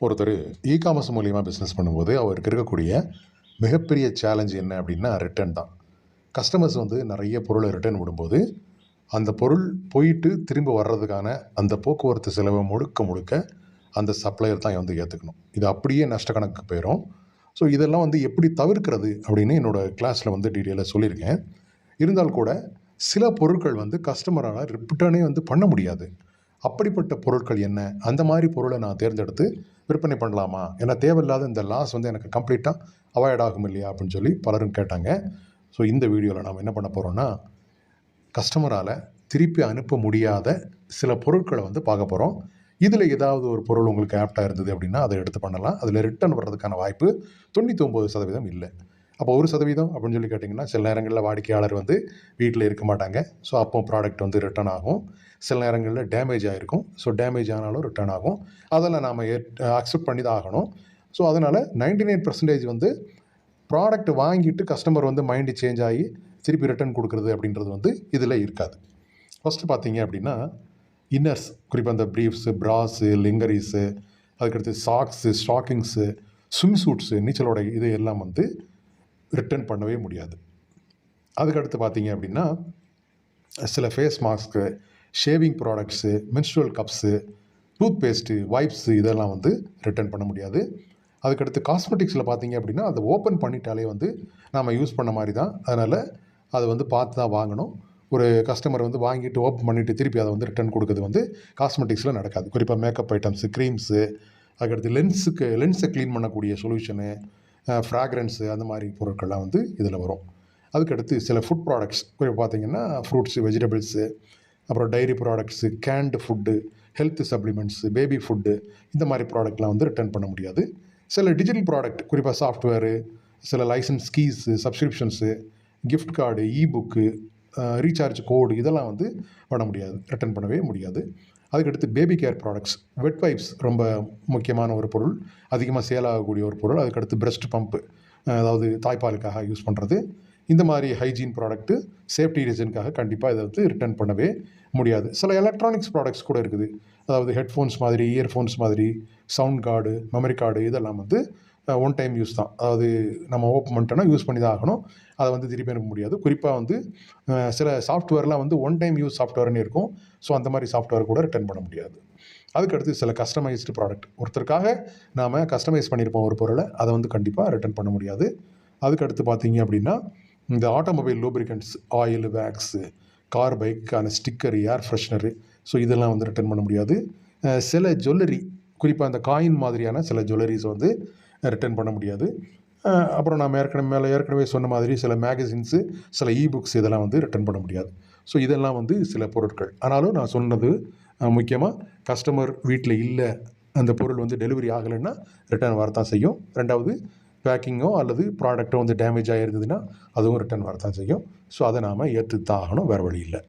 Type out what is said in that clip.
ஒருத்தர் e commerce மூலியமாக business பண்ணும்போது அவருக்கு இருக்கக்கூடிய மிகப்பெரிய சேலஞ்ச் என்ன அப்படின்னா ரிட்டர்ன் தான். கஸ்டமர்ஸ் வந்து நிறைய பொருளை ரிட்டர்ன் விடும்போது அந்த பொருள் போயிட்டு திரும்ப வர்றதுக்கான அந்த போக்குவரத்து செலவை முழுக்க முழுக்க அந்த சப்ளையர் தான் வந்து ஏற்றுக்கணும் இது அப்படியே நஷ்ட கணக்கு போயிடும் ஸோ இதெல்லாம் வந்து எப்படி தவிர்க்கிறது அப்படின்னு என்னோடய கிளாஸில் வந்து டீட்டெயிலாக சொல்லியிருக்கேன். இருந்தால் கூட சில பொருட்கள் வந்து கஸ்டமரால் ரிட்டர்னே வந்து பண்ண முடியாது. அப்படிப்பட்ட பொருட்கள் என்ன? அந்த மாதிரி பொருளை நான் தேர்ந்தெடுத்து விற்பனை பண்ணலாமா? ஏன்னா தேவையில்லாத இந்த லாஸ் வந்து எனக்கு கம்ப்ளீட்டாக அவாய்ட் ஆகும் இல்லையா? அப்படின்னு சொல்லி பலரும் கேட்டாங்க. ஸோ இந்த வீடியோவில் நாம் என்ன பண்ண போகிறோன்னா கஸ்டமரால் திருப்பி அனுப்ப முடியாத சில பொருட்களை வந்து பார்க்க போகிறோம் இதில் ஏதாவது ஒரு பொருள் உங்களுக்கு ஆப்டாக இருந்தது அப்படின்னா அதை எடுத்து பண்ணலாம். அதில் ரிட்டர்ன் வர்றதுக்கான வாய்ப்பு தொண்ணூற்றி ஒம்பது சதவீதம் இல்லை. அப்போ ஒரு சதவீதம் அப்படின்னு சொல்லி கேட்டிங்கன்னா சில நேரங்களில் வாடிக்கையாளர் வந்து வீட்டில் இருக்க மாட்டாங்க. ஸோ அப்போ ப்ராடக்ட் வந்து ரிட்டர்ன் ஆகும். சில நேரங்களில் டேமேஜ் ஆகிருக்கும் ஸோ டேமேஜ் ஆனாலும் ரிட்டர்ன் ஆகும். அதெல்லாம் நாம் அக்செப்ட் பண்ணி தான் ஆகணும். ஸோ அதனால் நைன்டி நைன் பர்சன்டேஜ் வந்து ப்ராடக்ட் வாங்கிட்டு கஸ்டமர் வந்து மைண்டு சேஞ்ச் ஆகி திருப்பி ரிட்டர்ன் கொடுக்குறது அப்படின்றது வந்து இதில் இருக்காது. ஃபஸ்ட்டு பார்த்தீங்க அப்படின்னா இன்னர்ஸ் குறிப்பாக அந்த ப்ரீஃப்ஸு ப்ராஸு லிங்கரிஸு அதுக்கடுத்து சாக்ஸு ஸ்டாக்கிங்ஸு ஸ்விம் சூட்ஸு நீச்சலோட இது எல்லாம் வந்து ரிட்டர்ன் பண்ணவே முடியாது. அதுக்கடுத்து பார்த்தீங்க அப்படின்னா சில face mask shaving products menstrual cups toothpaste wipes இதெல்லாம் வந்து ரிட்டர்ன் பண்ண முடியாது. அதுக்கடுத்து காஸ்மெட்டிக்ஸில் பார்த்தீங்க அப்படின்னா அதை ஓப்பன் பண்ணிட்டாலே வந்து நாம் யூஸ் பண்ண மாதிரி தான். அதனால் அதை வந்து பார்த்து தான் வாங்கணும். ஒரு கஸ்டமர் வந்து வாங்கிட்டு ஓப்பன் பண்ணிவிட்டு திருப்பி அதை வந்து ரிட்டர்ன் கொடுக்குறது வந்து காஸ்மெட்டிக்ஸில் நடக்காது. குறிப்பாக மேக்கப் ஐட்டம்ஸு க்ரீம்ஸு அதுக்கடுத்து லென்ஸுக்கு லென்ஸை க்ளீன் பண்ணக்கூடிய சொல்யூஷனு ஃப்ராக்ரன்ஸு அந்த மாதிரி பொருட்கள்லாம் வந்து இதில் வரும். அதுக்கடுத்து சில ஃபுட் ப்ராடக்ட்ஸ் குறிப்பாக பார்த்தீங்கன்னா ஃப்ரூட்ஸு வெஜிடபிள்ஸு அப்புறம் dairy products canned food health supplements baby food இந்த மாதிரி ப்ராடக்ட்லாம் வந்து ரிட்டர்ன் பண்ண முடியாது. சில டிஜிட்டல் ப்ராடக்ட் குறிப்பாக சாஃப்ட்வேரு சில license keys subscriptions gift card ebook recharge code இதெல்லாம் வந்து பண்ண முடியாது ரிட்டர்ன் பண்ணவே முடியாது. அதுக்கடுத்து baby care products wet wipes ரொம்ப முக்கியமான ஒரு பொருள். அதிகமாக சேல் ஆகக்கூடிய ஒரு பொருள். அதுக்கடுத்து பிரஸ்ட் பம்ப்பு அதாவது தாய்ப்பாலுக்காக யூஸ் பண்ணுறது இந்த மாதிரி ஹைஜீன் ப்ராடக்ட்டு சேஃப்டி ரீசனுக்காக கண்டிப்பாக இதை வந்து ரிட்டர்ன் பண்ணவே முடியாது. சில எலக்ட்ரானிக்ஸ் ப்ராடக்ட்ஸ் கூட இருக்குது. அதாவது ஹெட்ஃபோன்ஸ் மாதிரி இயர்ஃபோன்ஸ் மாதிரி சவுண்ட் கார்டு மெமரி கார்டு இதெல்லாம் வந்து ஒன் டைம் யூஸ் தான். அதாவது நம்ம ஓப்பன் பண்ணிட்டோன்னா யூஸ் பண்ணி தான் ஆகணும். அதை வந்து திருப்பி அனுப்ப முடியாது. குறிப்பாக வந்து சில சாஃப்ட்வேர்லாம் வந்து ஒன் டைம் யூஸ் சாஃப்ட்வேர்னு இருக்கும். ஸோ அந்த மாதிரி சாஃப்ட்வேர் கூட ரிட்டர்ன் பண்ண முடியாது. அதுக்கடுத்து சில கஸ்டமைஸ்டு ப்ராடக்ட் ஒருத்தருக்காக நாம் கஸ்டமைஸ் பண்ணியிருப்போம் ஒரு பொருளை அதை வந்து கண்டிப்பாக ரிட்டர்ன் பண்ண முடியாது. அதுக்கடுத்து பார்த்தீங்க அப்படின்னா இந்த automobile lubricants oil wax car பைக்கான sticker air freshener so இதெல்லாம் வந்து ரிட்டர்ன் பண்ண முடியாது. சில ஜுவல்லரி குறிப்பாக அந்த காயின் மாதிரியான சில ஜுவல்லரிஸ் வந்து ரிட்டர்ன் பண்ண முடியாது. அப்புறம் நான் ஏற்கனவே மேலே ஏற்கனவே சொன்ன மாதிரி சில மேகசின்ஸு சில இ புக்ஸ் இதெல்லாம் வந்து ரிட்டர்ன் பண்ண முடியாது. ஸோ இதெல்லாம் வந்து சில பொருட்கள். ஆனாலும் நான் சொன்னது முக்கியமாக கஸ்டமர் வீட்டில் இல்லை அந்த பொருள் வந்து டெலிவரி ஆகலைன்னா ரிட்டர்ன் வரத்தான் செய்யும். ரெண்டாவது பேக்கிங்கோ அல்லது ப்ராடக்ட்டோ வந்து டேமேஜ் ஆகிருந்ததுன்னா அதுவும் ரிட்டர்ன் வரத்தான் செய்யும். ஸோ அதை நாம் ஏற்றுத்தான் ஆகணும் வேறு வழி இல்லை.